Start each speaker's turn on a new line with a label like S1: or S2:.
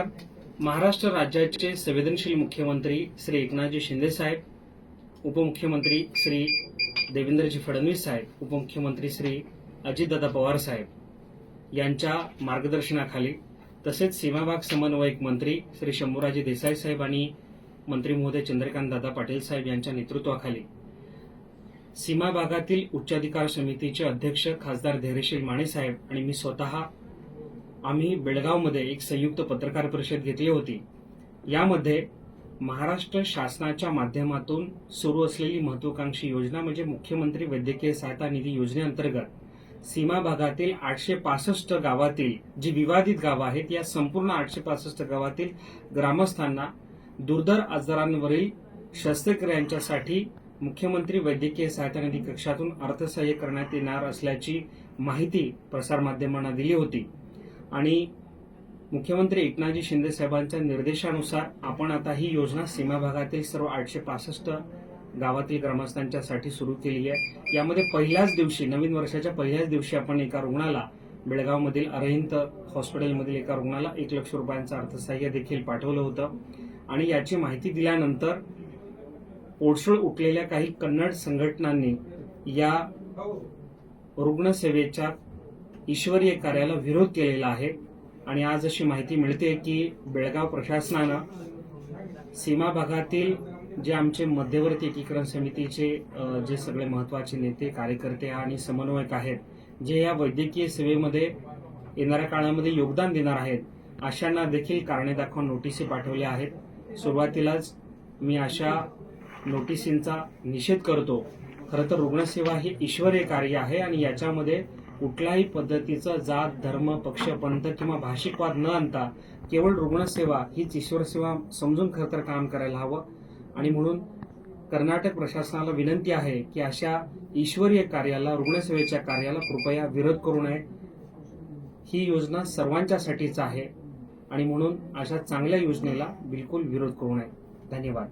S1: महाराष्ट्र राज्याचे संवेदनशील मुख्यमंत्री श्री एकनाथजी शिंदे साहेब उपमुख्यमंत्री श्री देवेंद्रजी फडणवीस साहेब उपमुख्यमंत्री श्री अजितदादा पवार साहेब यांच्या मार्गदर्शनाखाली तसेच सीमाभाग समन्वयक मंत्री श्री शंभूराजे देसाई साहेब आणि मंत्री महोदय चंद्रकांत दादा पाटील साहेब यांच्या नेतृत्वाखाली सीमा भागातील उच्चाधिकार समितीचे अध्यक्ष खासदार धैर्यशील माने साहेब आणि मी स्वतः आम्ही बेळगावमध्ये एक संयुक्त पत्रकार परिषद घेतली होती. यामध्ये महाराष्ट्र शासनाच्या माध्यमातून सुरू असलेली महत्वाकांक्षी योजना म्हणजे मुख्यमंत्री वैद्यकीय सहायता निधी योजनेअंतर्गत सीमा भागातील आठशे पासष्ट गावातील जी विवादित गावं आहेत या संपूर्ण आठशे पासष्ट गावातील ग्रामस्थांना दुर्धर आजारांवरील शस्त्रक्रियांच्यासाठी मुख्यमंत्री वैद्यकीय सहायता निधी कक्षातून अर्थसहाय्य करण्यात येणार असल्याची माहिती प्रसारमाध्यमांना दिली होती. आणि मुख्यमंत्री एकनाथजी शिंदे साहेबांच्या निर्देशानुसार आपण आता ही योजना सीमा भागातील सर्व आठशे पासष्ट गावातील ग्रामस्थांच्यासाठी सुरू केली आहे. यामध्ये पहिल्याच दिवशी नवीन वर्षाच्या पहिल्याच दिवशी आपण एका रुग्णाला बेळगावमधील अरहिंत हॉस्पिटलमधील एका रुग्णाला एक लक्ष रुपयांचं अर्थसहाय्य देखील पाठवलं होतं. आणि याची माहिती दिल्यानंतर पोटसळ उठलेल्या काही कन्नड संघटनांनी या रुग्णसेवेच्या ईश्वरीय कार्याला विरोध केलेला आहे. आणि आज अशी माहिती मिळते की बेळगाव प्रशासनानं सीमा भागातील जे आमचे मध्यवर्ती एकीकरण समितीचे जे सगळे महत्त्वाचे नेते कार्यकर्ते आणि समन्वयक आहेत जे या वैद्यकीय सेवेमध्ये येणाऱ्या काळामध्ये योगदान देणार आहेत अशांना देखील कारणे दाखवा नोटिसी पाठवल्या आहेत. सुरुवातीलाच मी अशा नोटिसींचा निषेध करतो. खरं तर रुग्णसेवा ही ईश्वरीय कार्य आहे आणि याच्यामध्ये कुठल्याही पद्धतीचा जात धर्म पक्ष पंथ किंवा भाषिकवाद न आणता केवळ रुग्णसेवा हीच ईश्वरसेवा समजून खरं तर काम करायला हवं. आणि म्हणून कर्नाटक प्रशासनाला विनंती आहे की अशा ईश्वरीय कार्याला रुग्णसेवेच्या कार्याला कृपया विरोध करू नये. ही योजना सर्वांच्यासाठीच आहे आणि म्हणून अशा चांगल्या योजनेला बिलकुल विरोध करू नये. धन्यवाद.